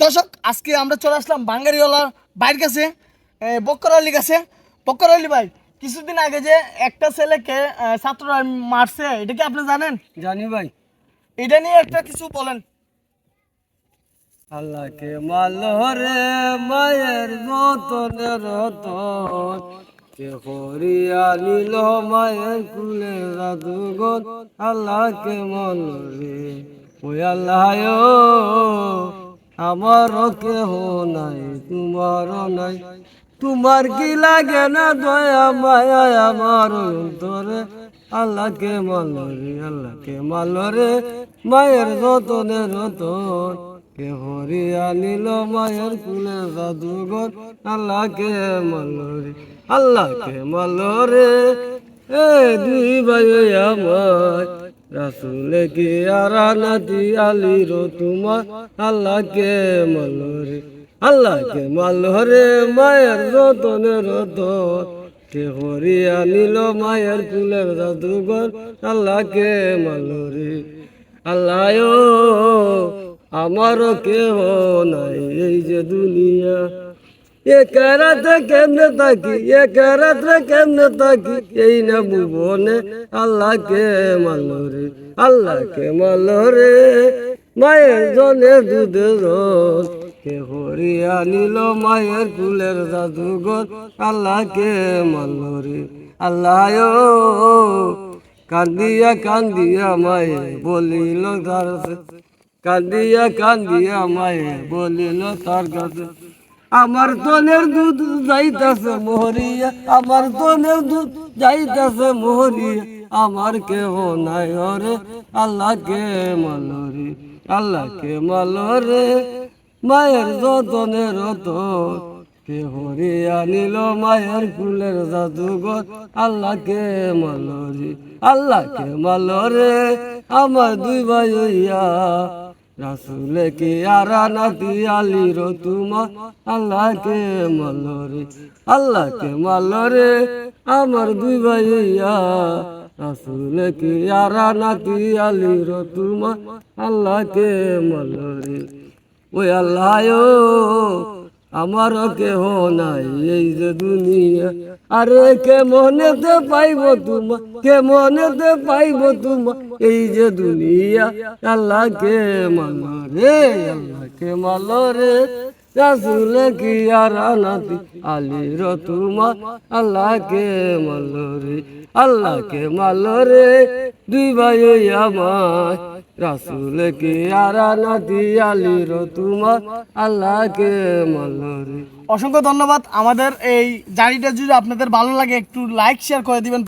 দর্শক আজকে আমরা চলে আসলাম বাঙ্গারিওয়ালার বাইরের কাছে বক্কর আলী কাছে। বক্কর আলী ভাই কিছুদিন আগে যে একটা ছেলেকে ছাত্ররা মারছে এটা কি আপনি জানেন? জানি ভাই। এটা নিয়ে একটা কিছু বলেন। আল্লাহকে মালো রে মায়ের যতনে রতন। কে হরিয়া নীল মায়ের কুলে জাদুগন আল্লাহকে মন রে। ওই আল্লাহ আমার কেহ নাই তোমার নাই। তোমার কি লাগে না দয়া, মায়া আমার অন্তরে? আল্লাহকে মালো রে আল্লাহকে মালো রে মায়ের যতনে রতন কে হরিয়া নীল মায়ের কুলে জাদুঘর, আল্লাহকে মালো রে আল্লাহকে মালো রে এ দুই ভাই আমার রাসুলে কি আরা নাতি আলি রো তোমার? আল্লাহকে মালো রে আল্লাহকে মালো রে মায়ের রতনে রতন কে হরিয়া নীল মায়ের কুলের জাদুঘর? আল্লাহকে মালো রে আল্লাহ আমারও কেহ নাই এই যে দুনিয়া। এক রাতে কেমনে থাকি? এক রাত্রে কেমনে থাকি? এই না ভুবনে আল্লাহকে মালো রে, আল্লাহকে মালো রে। মায়ের জনে দুধে রস কে হরিয়া নিল মায়ের কুলের জাদুঘর, আল্লাহকে মালো রে। আল্লাহ কান্দিয়া কান্দিয়া মায়ে বলিল তার কান্দিয়া কান্দিয়া মায়ে বলিল তার কাছে। আমার তনের দুধ যাইতাছে মোহরিয়া, আমার তনের দুধ যাইতাছে মোহরিয়া। আমার কেহ নাই হরে আল্লাহকে মালরে আল্লাহকে মালরে। মায়ের যতনের রতন কে হরিয়া নিল মায়ের কুলের জাদুঘর। আল্লাহকে মালরে আল্লাহকে মালরে। আমার দুই ভাই হইয়া রাসুলে কে আরা নাতি আলির তোমার মলরে মালরে আল্লাহকে মালরে আমার দুই ভাইয়া। রাসুলে কে আরা নাতি আলির তোমার আল্লাহকে মালরে ওই আল্লাহ আমার কেহ নাই, এই যে দুনিয়া। আরে কে মনেতে পাইব তোমা কে মনেতে পাইব তোমা, এই যে দুনিয়া। আল্লাহ কে মানো রে আল্লাহ কে মাল রে। রাসুলে কি আর আনাতি আলির তোমা, আল্লাহকে রে আল্লাহকে মালো রে দুই ভাই আমার রাসুল কি আরা নাতি আলির তোমার আল্লাহকে মালরে। অসংখ্য ধন্যবাদ। আমাদের এই জারিটা যদি আপনাদের ভালো লাগে, একটু লাইক শেয়ার করে দিবেন।